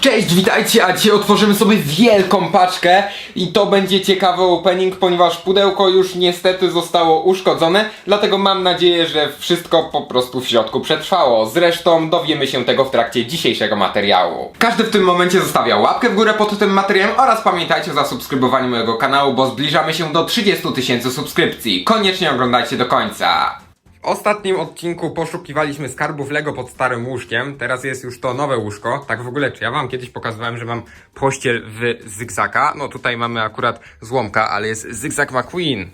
Cześć, witajcie, a dzisiaj otworzymy sobie wielką paczkę i to będzie ciekawy opening, ponieważ pudełko już niestety zostało uszkodzone, dlatego mam nadzieję, że wszystko po prostu w środku przetrwało. Zresztą dowiemy się tego w trakcie dzisiejszego materiału. Każdy w tym momencie zostawia łapkę w górę pod tym materiałem oraz pamiętajcie o zasubskrybowaniu mojego kanału, bo zbliżamy się do 30 tysięcy subskrypcji. Koniecznie oglądajcie do końca. W ostatnim odcinku poszukiwaliśmy skarbów Lego pod starym łóżkiem. Teraz jest już to nowe łóżko. Tak w ogóle, czy ja wam kiedyś pokazywałem, że mam pościel w zygzaka? No tutaj mamy akurat złomka, ale jest zygzak McQueen.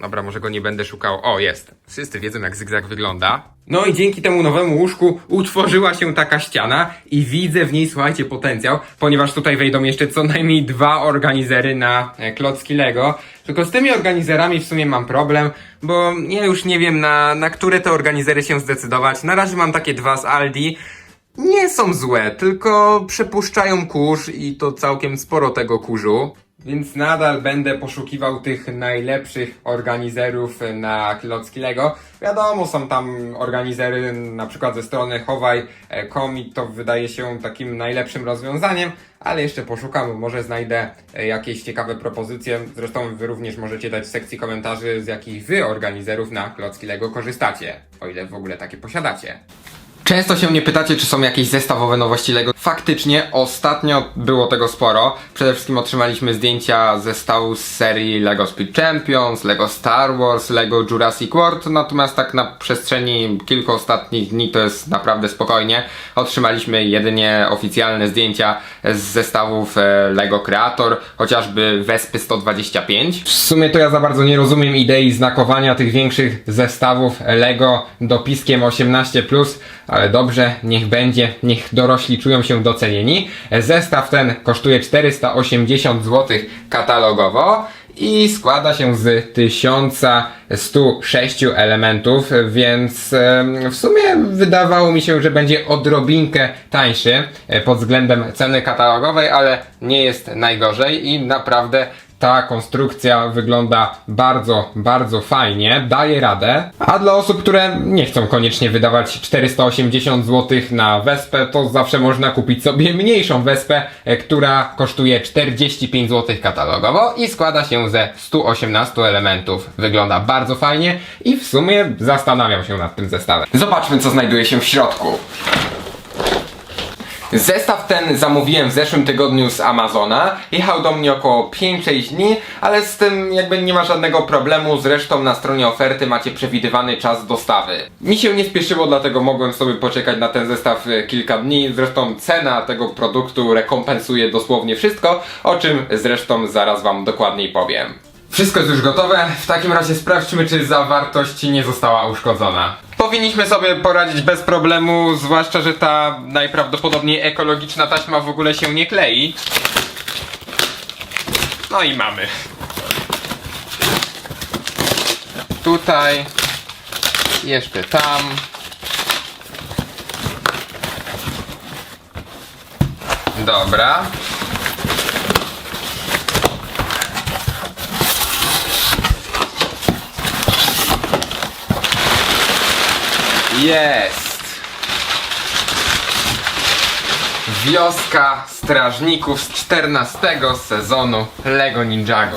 Dobra, może go nie będę szukał. O, jest. Wszyscy wiedzą, jak zygzak wygląda. No i dzięki temu nowemu łóżku utworzyła się taka ściana i widzę w niej, słuchajcie, potencjał, ponieważ tutaj wejdą jeszcze co najmniej dwa organizery na e, klocki Lego. Tylko z tymi organizerami w sumie mam problem, bo ja już nie wiem na, na które te organizery się zdecydować. Na razie mam takie dwa z Aldi. Nie są złe, tylko przepuszczają kurz i to całkiem sporo tego kurzu. Więc nadal będę poszukiwał tych najlepszych organizerów na klocki Lego. Wiadomo, są tam organizery na przykład ze strony Chowaj.com i to wydaje się takim najlepszym rozwiązaniem, ale jeszcze poszukam, może znajdę e, jakieś ciekawe propozycje. Zresztą wy również możecie dać w sekcji komentarzy, z jakich wy organizerów na klocki Lego korzystacie, o ile w ogóle takie posiadacie. Często się mnie pytacie, czy są jakieś zestawowe nowości LEGO. Faktycznie, ostatnio było tego sporo. Przede wszystkim otrzymaliśmy zdjęcia zestawu z serii LEGO Speed Champions, LEGO Star Wars, LEGO Jurassic World, natomiast tak na przestrzeni kilku ostatnich dni to jest naprawdę spokojnie. Otrzymaliśmy jedynie oficjalne zdjęcia z zestawów e, LEGO Creator, chociażby Wespy 125. W sumie to ja za bardzo nie rozumiem idei znakowania tych większych zestawów LEGO dopiskiem 18+, ale dobrze, niech będzie, niech dorośli czują się docenieni. Zestaw ten kosztuje 480 zł katalogowo i składa się z 1106 elementów, więc w sumie wydawało mi się, że będzie odrobinkę tańszy e, pod względem ceny katalogowej, ale nie jest najgorzej i naprawdę ta konstrukcja wygląda bardzo, bardzo fajnie, daje radę. A dla osób, które nie chcą koniecznie wydawać 480 zł na wespę, to zawsze można kupić sobie mniejszą wespę, e, która kosztuje 45 zł katalogowo i składa się ze 118 elementów. Wygląda bardzo fajnie i w sumie zastanawiam się nad tym zestawem. Zobaczmy, co znajduje się w środku. Zestaw ten zamówiłem w zeszłym tygodniu z Amazona. Jechał do mnie około 5-6 dni, ale z tym jakby nie ma żadnego problemu. Zresztą na stronie oferty macie przewidywany czas dostawy. Mi się nie spieszyło, dlatego mogłem sobie poczekać na ten zestaw e, kilka dni. Zresztą cena tego produktu rekompensuje dosłownie wszystko, o czym zresztą zaraz wam dokładniej powiem. Wszystko jest już gotowe, w takim razie sprawdźmy, czy zawartość nie została uszkodzona. Powinniśmy sobie poradzić bez problemu, zwłaszcza, że ta najprawdopodobniej ekologiczna taśma w ogóle się nie klei. No i mamy. Tutaj, jeszcze tam. Dobra. Jest! Wioska strażników z 14 sezonu Lego Ninjago.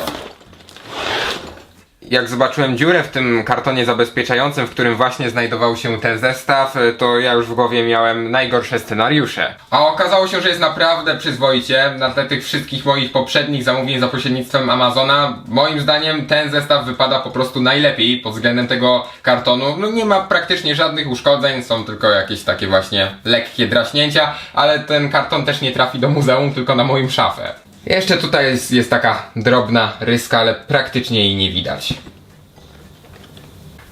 Jak zobaczyłem dziurę w tym kartonie zabezpieczającym, w którym właśnie znajdował się ten zestaw, to ja już w głowie miałem najgorsze scenariusze. A okazało się, że jest naprawdę przyzwoicie. Na tle tych wszystkich moich poprzednich zamówień za pośrednictwem Amazona, moim zdaniem ten zestaw wypada po prostu najlepiej pod względem tego kartonu. No nie ma praktycznie żadnych uszkodzeń, są tylko jakieś takie właśnie lekkie draśnięcia, ale ten karton też nie trafi do muzeum, tylko na moim szafę. Jeszcze tutaj jest, jest taka drobna ryska, ale praktycznie jej nie widać.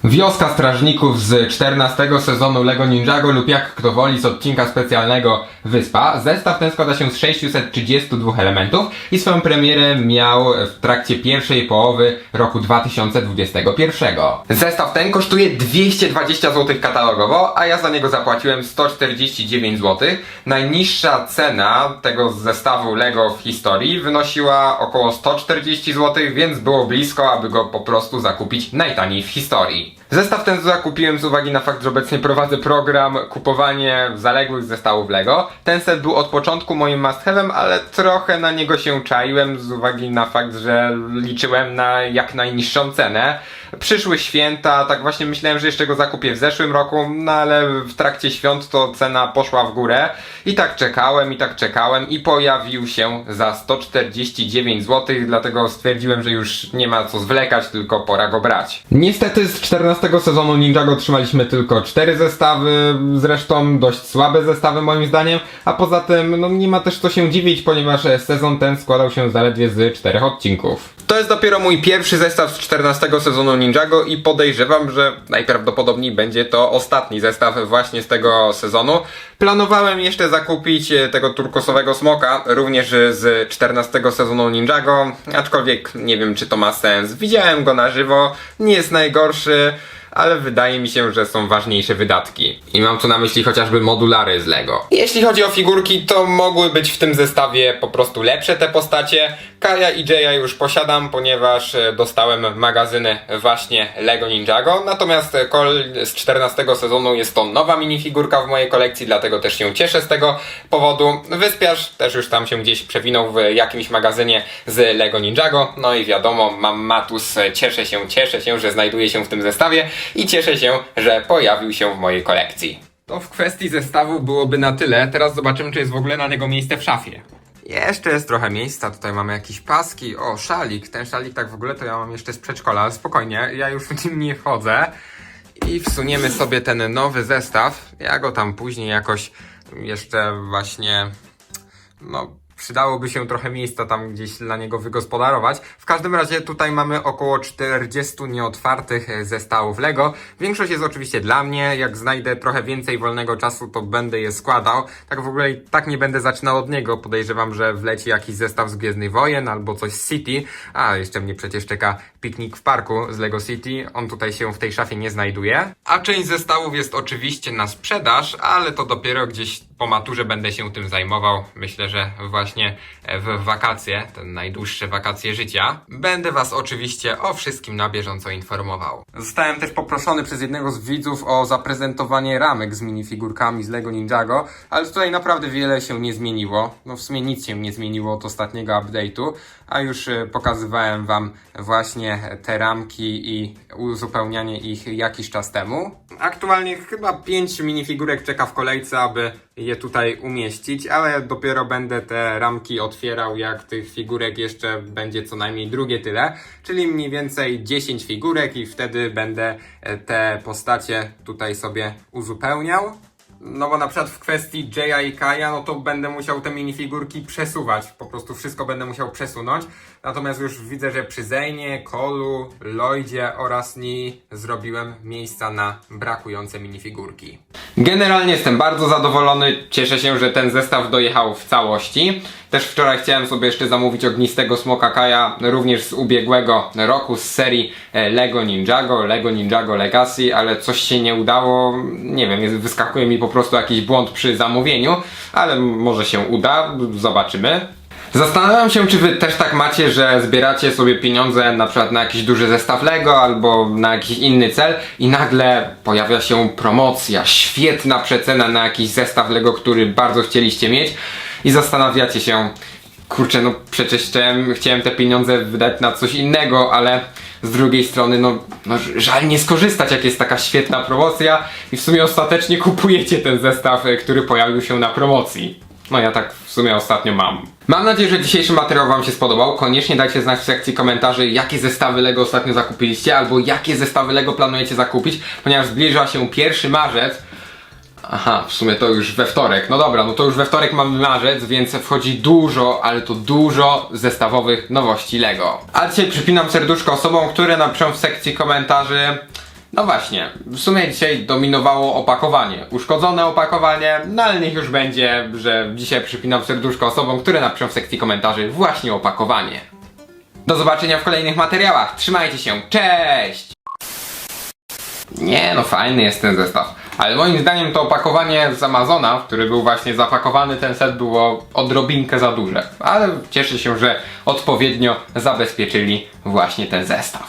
Wioska strażników z 14 sezonu LEGO Ninjago lub jak kto woli z odcinka specjalnego Wyspa. Zestaw ten składa się z 632 elementów i swoją premierę miał w trakcie pierwszej połowy roku 2021. Zestaw ten kosztuje 220 zł katalogowo, a ja za niego zapłaciłem 149 zł. Najniższa cena tego zestawu LEGO w historii wynosiła około 140 zł, więc było blisko, aby go po prostu zakupić najtaniej w historii. week. Zestaw ten zakupiłem z uwagi na fakt, że obecnie prowadzę program kupowanie zaległych zestawów Lego. Ten set był od początku moim must have'em, ale trochę na niego się czaiłem z uwagi na fakt, że liczyłem na jak najniższą cenę. Przyszły święta, tak właśnie myślałem, że jeszcze go zakupię w zeszłym roku, no ale w trakcie świąt to cena poszła w górę. I tak czekałem, i tak czekałem i pojawił się za 149 zł, dlatego stwierdziłem, że już nie ma co zwlekać, tylko pora go brać. Niestety z 14 sezonu Ninjago otrzymaliśmy tylko 4 zestawy, zresztą dość słabe zestawy moim zdaniem, a poza tym no, nie ma też co się dziwić, ponieważ sezon ten składał się zaledwie z 4 odcinków. To jest dopiero mój pierwszy zestaw z 14 sezonu Ninjago i podejrzewam, że najprawdopodobniej będzie to ostatni zestaw właśnie z tego sezonu. Planowałem jeszcze zakupić e, tego turkosowego smoka, również z 14 sezonu Ninjago, aczkolwiek nie wiem czy to ma sens. Widziałem go na żywo, nie jest najgorszy, ale wydaje mi się, że są ważniejsze wydatki. I mam tu na myśli chociażby modulary z Lego. Jeśli chodzi o figurki, to mogły być w tym zestawie po prostu lepsze te postacie. Kaja i Jaya już posiadam, ponieważ e, dostałem magazyny właśnie Lego Ninjago. Natomiast e, Col z 14 sezonu jest to nowa minifigurka w mojej kolekcji, dlatego też się cieszę z tego powodu. Wyspiarz też już tam się gdzieś przewinął w jakimś magazynie z Lego Ninjago. No i wiadomo, mam Matus, e, cieszę się, cieszę się, że znajduje się w tym zestawie i cieszę się, że pojawił się w mojej kolekcji. To w kwestii zestawu byłoby na tyle. Teraz zobaczymy, czy jest w ogóle na niego miejsce w szafie. Jeszcze jest trochę miejsca, tutaj mamy jakieś paski, o szalik, ten szalik tak w ogóle to ja mam jeszcze z przedszkola, ale spokojnie, ja już w nim nie wchodzę i wsuniemy sobie ten nowy zestaw, ja go tam później jakoś jeszcze właśnie, no przydałoby się trochę miejsca tam gdzieś dla niego wygospodarować. W każdym razie tutaj mamy około 40 nieotwartych e, zestawów Lego. Większość jest oczywiście dla mnie. Jak znajdę trochę więcej wolnego czasu, to będę je składał. Tak w ogóle tak nie będę zaczynał od niego. Podejrzewam, że wleci jakiś zestaw z Gwiezdnych Wojen albo coś z City. A, jeszcze mnie przecież czeka piknik w parku z Lego City. On tutaj się w tej szafie nie znajduje. A część zestawów jest oczywiście na sprzedaż, ale to dopiero gdzieś po maturze będę się tym zajmował. Myślę, że właśnie w wakacje, te najdłuższe wakacje życia, będę Was oczywiście o wszystkim na bieżąco informował. Zostałem też poproszony przez jednego z widzów o zaprezentowanie ramek z minifigurkami z Lego Ninjago, ale tutaj naprawdę wiele się nie zmieniło. No w sumie nic się nie zmieniło od ostatniego update'u, a już e, pokazywałem Wam właśnie te ramki i uzupełnianie ich jakiś czas temu. Aktualnie chyba 5 minifigurek czeka w kolejce, aby je tutaj umieścić, ale dopiero będę te ramki otwierał, jak tych figurek jeszcze będzie co najmniej drugie tyle, czyli mniej więcej 10 figurek i wtedy będę e, te postacie tutaj sobie uzupełniał. No bo na przykład w kwestii Jaya i Kaja, no to będę musiał te minifigurki przesuwać. Po prostu wszystko będę musiał przesunąć. Natomiast już widzę, że przy Zejnie, Kolu, Lloydzie oraz Ni zrobiłem miejsca na brakujące minifigurki. Generalnie jestem bardzo zadowolony. Cieszę się, że ten zestaw dojechał w całości. Też wczoraj chciałem sobie jeszcze zamówić ognistego smoka Kaja, również z ubiegłego roku z serii e, Lego Ninjago, Lego Ninjago Legacy, ale coś się nie udało. Nie wiem, wyskakuje mi po prostu jakiś błąd przy zamówieniu, ale może się uda, zobaczymy. Zastanawiam się, czy wy też tak macie, że zbieracie sobie pieniądze na przykład na jakiś duży zestaw Lego albo na jakiś inny cel i nagle pojawia się promocja, świetna przecena na jakiś zestaw Lego, który bardzo chcieliście mieć i zastanawiacie się, kurczę, no przecież chciałem, chciałem te pieniądze wydać na coś innego, ale z drugiej strony, no, no żal nie skorzystać, jak jest taka świetna promocja i w sumie ostatecznie kupujecie ten zestaw, e, który pojawił się na promocji. No ja tak w sumie ostatnio mam. Mam nadzieję, że dzisiejszy materiał Wam się spodobał. Koniecznie dajcie znać w sekcji komentarzy, jakie zestawy LEGO ostatnio zakupiliście, albo jakie zestawy LEGO planujecie zakupić, ponieważ zbliża się 1 marzec. Aha, w sumie to już we wtorek. No dobra, no to już we wtorek mamy marzec, więc wchodzi dużo, ale to dużo zestawowych nowości LEGO. A dzisiaj przypinam serduszko osobom, które napiszą w sekcji komentarzy. No właśnie, w sumie dzisiaj dominowało opakowanie. Uszkodzone opakowanie, no ale niech już będzie, że dzisiaj przypinam serduszko osobom, które napiszą w sekcji komentarzy właśnie opakowanie. Do zobaczenia w kolejnych materiałach. Trzymajcie się. Cześć! Nie, no fajny jest ten zestaw. Ale moim zdaniem to opakowanie z Amazona, w który był właśnie zapakowany ten set, było odrobinkę za duże. Ale cieszę się, że odpowiednio zabezpieczyli właśnie ten zestaw.